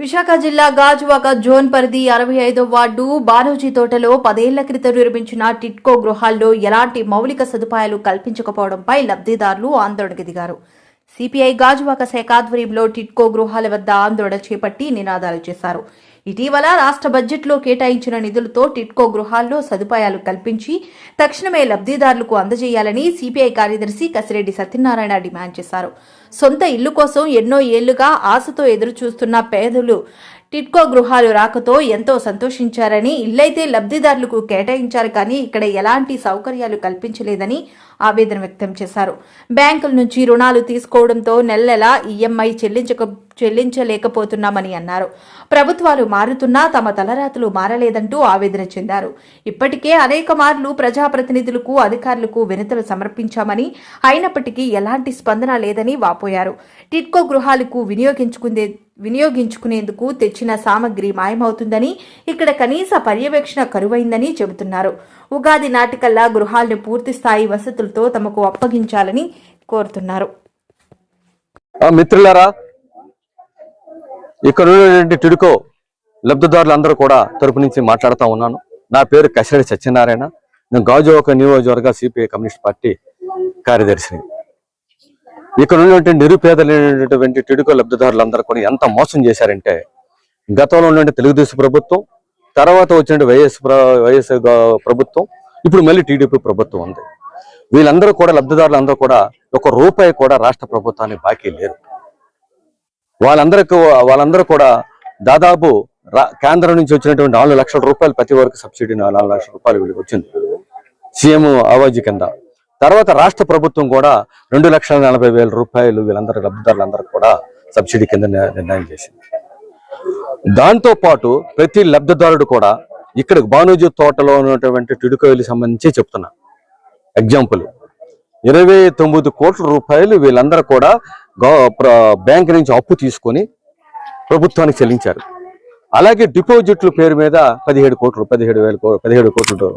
విశాఖ జిల్లా గాజువాక జోన్ పరిధి అరవై ఐదో వార్డు బానోజీ తోటలో పదేళ్ళ క్రితం నిర్మించిన టిట్కో గృహాల్లో ఎలాంటి మౌలిక సదుపాయాలు కల్పించకపోవడంపై లబ్ధిదారులు ఆందోళనకు దిగారు. సిపిఐ గాజువాక శాఖ ఆధ్వర్యంలో టిట్కో గృహాల వద్ద ఆందోళన చేపట్టి నినాదాలు చేశారు. ఇటీవల రాష్ట్ర బడ్జెట్లో కేటాయించిన నిధులతో టిట్కో గృహాల్లో సదుపాయాలు కల్పించి తక్షణమే లబ్ధిదారులకు అందజేయాలని సిపిఐ కార్యదర్శి కసిరెడ్డి సత్యనారాయణ డిమాండ్ చేశారు. సొంత ఇల్లు కోసం ఎన్నో ఏళ్ళుగా ఆశతో ఎదురుచూస్తున్న పేదలు టిట్కో గృహాలు రాకతో ఎంతో సంతోషించారని ఇల్లైతే లబ్ధిదారులకు కేటాయించారు కానీ ఇక్కడ ఎలాంటి సౌకర్యాలు కల్పించలేదని ఆవేదన వ్యక్తం చేశారు. బ్యాంకుల నుంచి రుణాలు తీసుకోవడంతో నెల నెలా ఈఎంఐ చెల్లించక చెల్లించలేకపోతున్నామని అన్నారు. ప్రభుత్వాలు మారుతున్నా తమ తలరాతులు మారలేదంటూ ఆవేదన చెందారు. ఇప్పటికే అనేక మార్లు ప్రజాప్రతినిధులకు అధికారులకు వినతులు సమర్పించామని అయినప్పటికీ ఎలాంటి స్పందన లేదని వాపోయారు. టిట్కో గృహాలకు వినియోగించుకుందే వినియోగించుకునేందుకు తెచ్చిన సామగ్రి మాయమవుతుందని ఇక్కడ కనీస పర్యవేక్షణ కరువైందని చెబుతున్నారు. ఉగాది నాటికల్లా గృహాలను పూర్తి స్థాయి వసతులతో తమకు అప్పగించాలని కోరుతున్నారు. మిత్రులారా ఇక్కడ ఉన్నటువంటి టిడుకో లబ్ధిదారులందరూ కూడా తరపు నుంచి మాట్లాడుతూ ఉన్నాను. నా పేరు కసిరెడ్డి సత్యనారాయణ. నేను గాజువాక నియోజకవర్గ సిపిఐ కమ్యూనిస్ట్ పార్టీ కార్యదర్శిని. ఇక్కడ ఉన్నటువంటి నిరుపేదలైనటువంటి టిడుకో లబ్ధిదారులందరూ కూడా ఎంత మోసం చేశారంటే గతంలో ఉన్నటువంటి తెలుగుదేశం ప్రభుత్వం తర్వాత వచ్చిన వైఎస్ వైఎస్ ప్రభుత్వం ఇప్పుడు మళ్ళీ టీడీపీ ప్రభుత్వం ఉంది. వీళ్ళందరూ కూడా లబ్ధిదారులందరూ కూడా ఒక రూపాయి కూడా రాష్ట్ర ప్రభుత్వానికి బాకీ లేరు. వాళ్ళందరికీ వాళ్ళందరూ కూడా దాదాపు కేంద్రం నుంచి వచ్చినటువంటి నాలుగు లక్షల రూపాయలు ప్రతి వరకు సబ్సిడీ నాలుగు లక్షల రూపాయలు వీళ్ళకి వచ్చింది. సీఎం ఆవాజీ కింద. తర్వాత రాష్ట్ర ప్రభుత్వం కూడా రెండు లక్షల నలభై వేల రూపాయలు వీళ్ళందరూ లబ్ధిదారులందరూ కూడా సబ్సిడీ కింద నిర్ణయం చేసింది. దాంతో పాటు ప్రతి లబ్ధిదారుడు కూడా ఇక్కడ బానోజీ తోటలో ఉన్నటువంటి టిడుకోయలు సంబంధించి చెప్తున్నా. ఎగ్జాంపుల్ ఇరవై తొమ్మిది కోట్ల రూపాయలు వీళ్ళందరూ కూడా బ్యాంక్ నుంచి అప్పు తీసుకొని ప్రభుత్వానికి చెల్లించారు. అలాగే డిపాజిట్ల పేరు మీద పదిహేడు కోట్లు పదిహేడు వేల పదిహేడు కోట్లు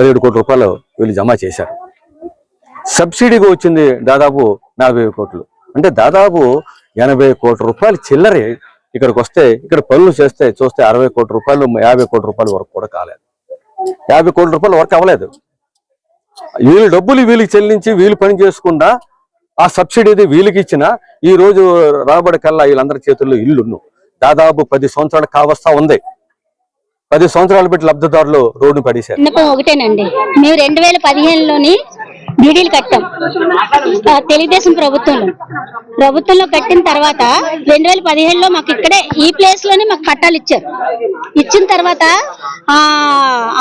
పదిహేడు కోట్ల రూపాయలు వీళ్ళు జమ చేశారు. సబ్సిడీగా వచ్చింది దాదాపు నలభై కోట్లు. అంటే దాదాపు ఎనభై కోట్ల రూపాయలు చిల్లరే ఇక్కడికి వస్తే ఇక్కడ పనులు చేస్తే చూస్తే అరవై కోట్ల రూపాయలు యాభై కోట్ల రూపాయల వరకు కూడా కాలేదు. యాభై కోట్ల రూపాయలు వరకు అవ్వలేదు. వీళ్ళు డబ్బులు వీళ్ళకి చెల్లించి వీళ్ళు పని చేసుకుండా ఆ సబ్సిడీ వీళ్ళకి ఇచ్చిన ఈ రోజు రాబడి కల్లా వీళ్ళందరి చేతుల్లో ఇల్లు దాదాపు పది సంవత్సరాలు కావస్తా ఉంది. పది సంవత్సరాలు పెట్టి లబ్ధిదారులు రోడ్డు పడేశారు. ఒకటేనండి. మేము రెండు వేల పదిహేనులోని డీడీలు కట్టాం. తెలుగుదేశం ప్రభుత్వంలో. ప్రభుత్వంలో కట్టిన తర్వాత రెండు వేల పదిహేనులో మాకు ఇక్కడే ఈ ప్లేస్లోనే మాకు పట్టాలు ఇచ్చారు. ఇచ్చిన తర్వాత ఆ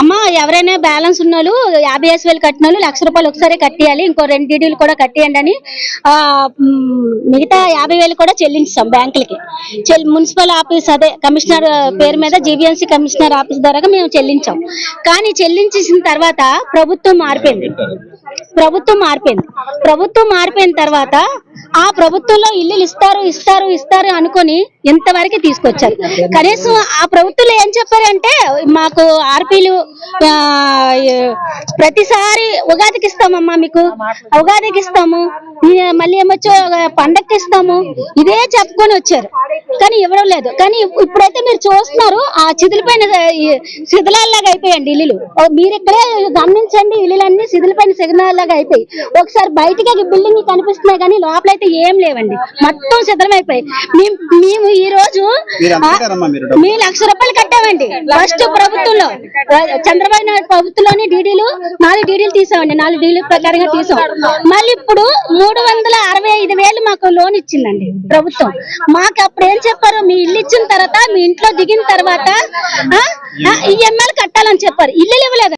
అమ్మ ఎవరైనా బ్యాలెన్స్ ఉన్న వాళ్ళు యాభై ఎస్ వేలు కట్టిన వాళ్ళు లక్ష రూపాయలు ఒకసారి కట్టియాలి ఇంకో రెండు డీడీలు కూడా కట్టియండి అని మిగతా యాభై వేలు కూడా చెల్లించాం బ్యాంకులకి. మున్సిపల్ ఆఫీస్ అదే కమిషనర్ పేరు మీద జీబీఎంసీ కమిషనర్ ఆఫీస్ ద్వారా మేము చెల్లించాం. కానీ చెల్లించేసిన తర్వాత ప్రభుత్వం మారిపోయింది. ప్రభుత్వం మారిపోయింది. ప్రభుత్వం మారిపోయిన తర్వాత ఆ ప్రభుత్వంలో ఇల్లులు ఇస్తారు ఇస్తారు ఇస్తారు అనుకొని ఇంతవరకు తీసుకొచ్చారు? కనీసం ఆ ప్రభుత్వం ఏం చెప్పారంటే మాకు ఆర్పీలు ప్రతిసారి ఉగాదికి ఇస్తామమ్మా మీకు. ఉగాదికి ఇస్తాము. మళ్ళీ ఏమొచ్చో పండక్కి ఇస్తాము. ఇదే చెప్పుకొని వచ్చారు. కానీ ఇవ్వడం లేదు. కానీ ఇప్పుడైతే మీరు చూస్తున్నారు ఆ చిదిలిపోయిన శిథిలాల్లాగా అయిపోయండి ఇల్లులు. మీరు ఇక్కడే గమనించండి ఇల్లులన్నీ శిథిలపైన శిథిలాల్లాగా అయిపోయి. ఒకసారి బయటకి బిల్డింగ్ కనిపిస్తున్నాయి కానీ లోపలైతే ఏం లేవండి. మొత్తం శిథిలమైపోయి మేము మేము ఈ రోజు మీ లక్ష రూపాయలు కట్టామండి. ఫస్ట్ ప్రభుత్వంలో చంద్రబాబు నాయుడు ప్రభుత్వంలోని డీడీలు నాలుగు డీడీలు తీసామండి. నాలుగు డీడీల ప్రకారంగా తీసాం. మళ్ళీ ఇప్పుడు మూడు వందల అరవై ఐదు వేలు మాకు లోన్ ఇచ్చిందండి ప్రభుత్వం. మాకు అప్పుడు ఏం చెప్పారు? మీ ఇల్లు ఇచ్చిన తర్వాత మీ ఇంట్లో దిగిన తర్వాత ఈఎంఐలు కట్టాలని చెప్పారు. ఇల్లు ఇవ్వలేదు